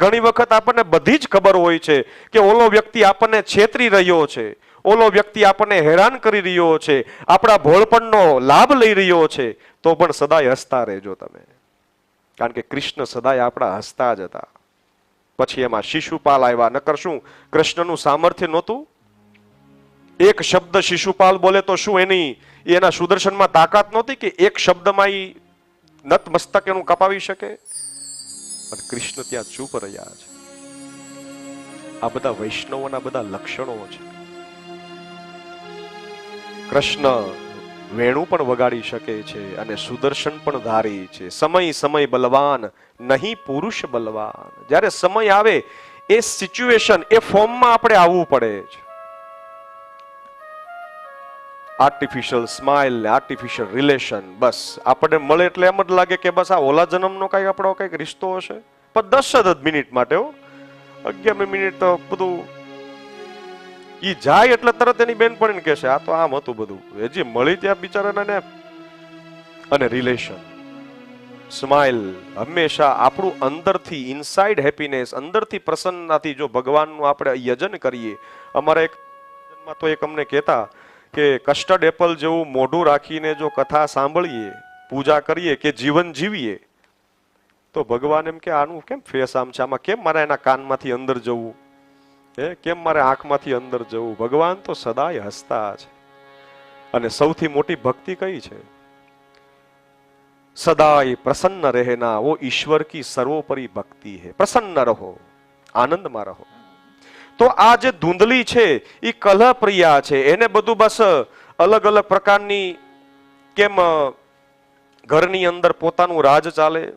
ઘણી વખત આપણને બધી જ ખબર હોય છે કે ઓલો વ્યક્તિ આપણને છેતરી રહ્યો છે. ઓલો વ્યક્તિ આપણને હેરાન કરી રહ્યો છે. આપણા ભોળપણનો લાભ લઈ રહ્યો છે. તો પણ સદાય હસતા રહેજો તમે. કારણ કે કૃષ્ણ સદાય આપણા હસતા જ હતા. પછી એમાં શિશુપાલ આવ્યા. નકર શું? કૃષ્ણનું સામર્થ્ય નહોતું? એક શબ્દ શિશુપાલ બોલે તો શું એની, એના સુદર્શનમાં તાકાત નહોતી કે એક શબ્દમાં એ નતમસ્તક એનું કપાવી શકે? પણ કૃષ્ણ ત્યાં ચૂપ રહ્યા છે. આ બધા વૈષ્ણવોના બધા લક્ષણો છે. કૃષ્ણ વેણું પણ વગાડી શકે છે અને સુદર્શન પણ ધારી છે. સમય સમય બલવાન, નહીં પુરુષ બલવાન. જ્યારે સમય આવે, એ સિચ્યુએશન એ ફોર્મમાં આપણે આવવું પડે છે. આર્ટિફિશિયલ સ્માઇલ ને આર્ટિફિશિયલ રિલેશન બસ. આપણને મળે એટલે એમ જ લાગે કે બસ આ ઓલા જન્મનો કઈ આપણો કંઈક રિશ્તો હશે. પણ દસ જ મિનિટ માટે હો. અગિયાર મિનિટ તો બધું એ જાય એટલે તરત એની બેન પણ કહેશે, આ તો આમ હતું બધું. હજી મળી ત્યાં બિચારાને અને રિલેશન સ્માઇલ હંમેશા આપણું અંદરથી ઇનસાઇડ હેપીનેસ અંદરથી પ્રસન્નતાથી જો ભગવાનનું આપણે યજન કરીએ, અમારા એક તો એક અમને કહેતા કે કસ્ટર્ડ એપલ જેવું મોઢું રાખીને જો કથા સાંભળીએ, પૂજા કરીએ કે જીવન જીવીએ, તો ભગવાન એમ કે, આનું કેમ ફેસ આમ છે? આમાં કેમ મારે એના કાનમાંથી અંદર જવું? હે, કેમ મારે આંખમાંથી અંદર જવું? ભગવાન તો સદાય હસતા છે. અને સૌથી મોટી ભક્તિ કઈ છે? સદાય પ્રસન્ન રહેના વો ઈશ્વર કી સર્વોપરી ભક્તિ હે. પ્રસન્ન રહો, આનંદમાં રહો. તો આ જે ધૂંધલી છે એ કલહ પ્રિયા છે. એને બધું બસ અલગ અલગ પ્રકારની કેમ ઘરની અંદર પોતાનું રાજ ચાલે?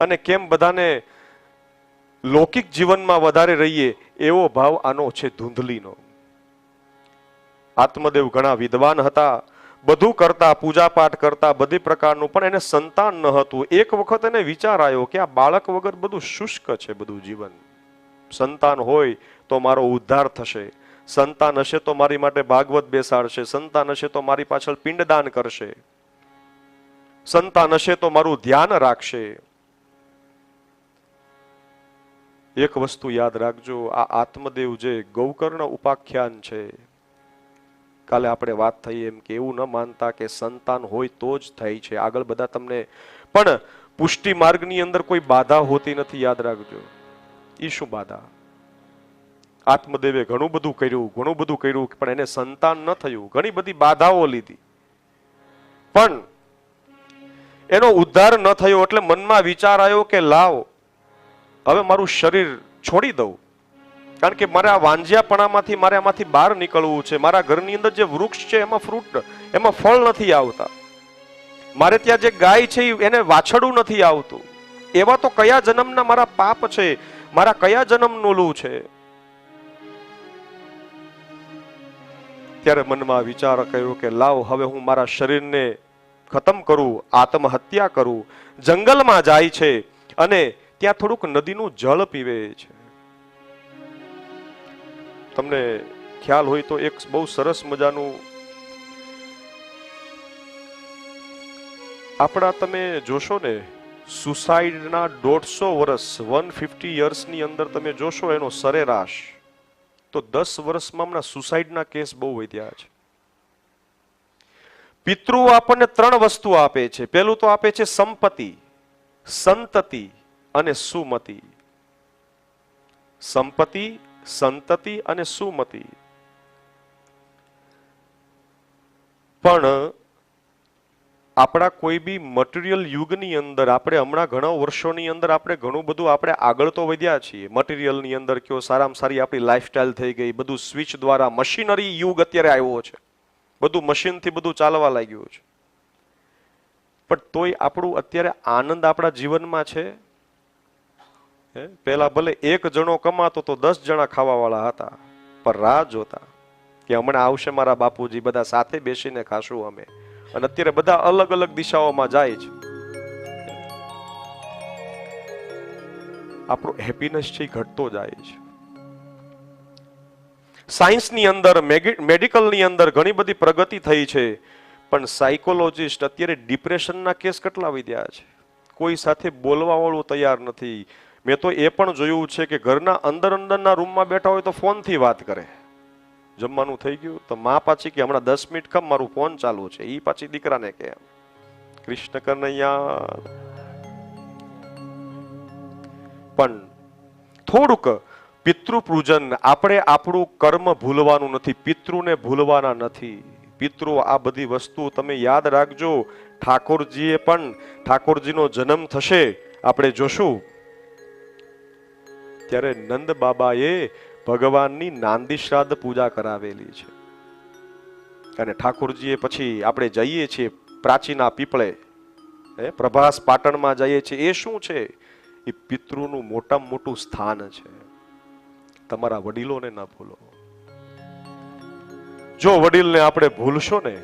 અને કેમ બધાને લૌકિક જીવનમાં વધારે રહીએ, એવો ભાવ આનો છે ધૂંધલીનો. આત્મદેવ ઘણા વિદ્વાન હતા. બધું કરતા પૂજા પાઠ કરતા, બધી પ્રકારનું, પણ એને સંતાન ન હતું. એક વખત એને વિચાર આવ્યો કે આ બાળક વગર બધું શુષ્ક છે, બધું જીવન. સંતાન હોય તો મારો ઉદ્ધાર થશે. સંતાન હશે તો મારી માટે ભાગવત બેસાડશે. સંતાન હશે તો મારી પાછળ પિંડદાન કરશે. સંતાન હશે તો મારું ધ્યાન રાખશે. એક વસ્તુ યાદ રાખજો, આ આત્મદેવ જે ગૌકર્ણ ઉપાખ્યાન છે, કાલે આપણે વાત થઈ એમ કે એવું ન માનતા કે સંતાન હોય તો જ થાય છે. આગળ બધા તમને, પણ પુષ્ટિ માર્ગની અંદર કોઈ બાધા હોતી નથી, યાદ રાખજો. એ શું આત્મદેવે ઘણું બધું કર્યું, ઘણું બધું કર્યું, પણ એને સંતાન ન થયું. ઘણી બધી બાધાઓ લીધી. પણ એનો ઉદ્ધાર ન થયો એટલે મનમાં વિચાર આવ્યો કે લાવ, હવે મારું શરીર છોડી દઉં. કારણ કે મારે આ વાંજિયાપણામાંથી, મારે આમાંથી બહાર નીકળવું છે. મારા ઘરની અંદર જે વૃક્ષ છે, એમાં ફ્રૂટ, એમાં ફળ નથી આવતા. મારે ત્યાં જે ગાય છે, એને વાછડું નથી આવતું. એવા તો કયા જન્મના મારા પાપ છે? મારા કયા જન્મનું ઓલું છે? ત્યારે મનમાં વિચાર કર્યો કે લાવ, હવે હું મારા શરીરને ખતમ કરું, આત્મહત્યા કરું, જંગલમાં જાય છે અને ત્યાં થોડુંક નદીનું જળ પીવે છે. તમને ખ્યાલ હોય તો એક બહુ સરસ મજાનું આપણા તમે જોશો ને સુસાઇડના દોઢસો વર્ષ વન ફિફ્ટી યર્સની અંદર તમે જોશો એનો સરેરાશ. તો દસ વર્ષમાં હમણાં સુસાઇડના કેસ બહુ વધ્યા છે. પિતૃ આપણને ત્રણ વસ્તુ આપે છે. પેલું તો આપે છે સંપત્તિ, સંતતિ અને સુમતિ. સંપત્તિ, સંતતિ અને સુમતિ. પણ આપણા કોઈ બી મટીરિયલ યુગની અંદર આપણે હમણાં ઘણા વર્ષોની અંદર આપણે ઘણું બધું આપણે આગળ તો વધ્યા છીએ. મટીરિયલની અંદર કયો સારામાં સારી આપણી લાઈફસ્ટાઈલ થઈ ગઈ, બધું સ્વિચ દ્વારા મશીનરી યુગ અત્યારે આવ્યો છે. બધું મશીનથી બધું ચાલવા લાગ્યું છે. પણ તોય આપણું અત્યારે આનંદ આપણા જીવનમાં છે. હે? પહેલા ભલે એક જણો કમાતો તો દસ જણા ખાવાવાળા હતા. પણ રાહ જોતા કે હમણાં આવશે મારા બાપુજી, બધા સાથે બેસીને ખાશું અમે. અને અત્યારે બધા અલગ અલગ દિશાઓમાં જાય છે. આપણો હેપીનેસ છે ઘટતો જાય છે. સાયન્સની અંદર મેડિકલની અંદર ઘણી બધી પ્રગતિ થઈ છે, પણ સાયકોલોજીસ્ટ અત્યારે ડિપ્રેશનના કેસ કેટલા વધ્યા છે? કોઈ સાથે બોલવાવાળું તૈયાર નથી. મેં તો એ પણ જોયું છે કે ઘરના અંદર અંદરના રૂમમાં બેઠા હોય તો ફોનથી વાત કરે. જમવાનું થઈ ગયું, તો માં પાછી કે હમણાં દસ મિનિટ ખમ મારું ફોન ચાલુ છે. એ પાછી દીકરાને કે કૃષ્ણ કનૈયા પણ થોડુંક પિતૃ પૂજન આપણે આપણું કર્મ ભૂલવાનું નથી, પિતૃને ભૂલવાના નથી. પિતૃ, આ બધી વસ્તુ તમે યાદ રાખજો. ઠાકોરજીએ પણ ઠાકોરજીનો જન્મ થશે. આપણે જોશું. ત્યારે નંદ બાબાએ ભગવાનની નાંદી શ્રાદ્ધ પૂજા કરાવેલી છે. અને ઠાકોરજીએ પછી આપણે જઈએ છીએ પ્રાચીના પીપળે. એ પ્રભાસ પાટણમાં જઈએ છીએ. એ શું છે? એ પિતૃનું મોટામાં મોટું સ્થાન છે. તમારા વડીલોને ના ભૂલો. જો વડીલને આપણે ભૂલશો ને,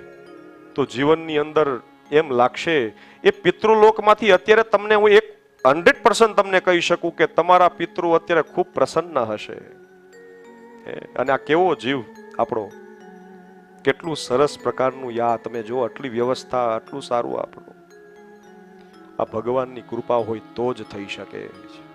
તો જીવનની અંદર એમ લાગશે, એ પિતૃલોકમાંથી અત્યારે તમને હું એક હંડ્રેડ તમને કહી શકું કે તમારા પિતૃ અત્યારે ખૂબ પ્રસન્ન હશે. અને આ કેવો જીવ આપણો? કેટલું સરસ પ્રકારનું યા, તમે જો આટલી વ્યવસ્થા, આટલું સારું આપણું. આ ભગવાનની કૃપા હોય તો જ થઈ શકે છે.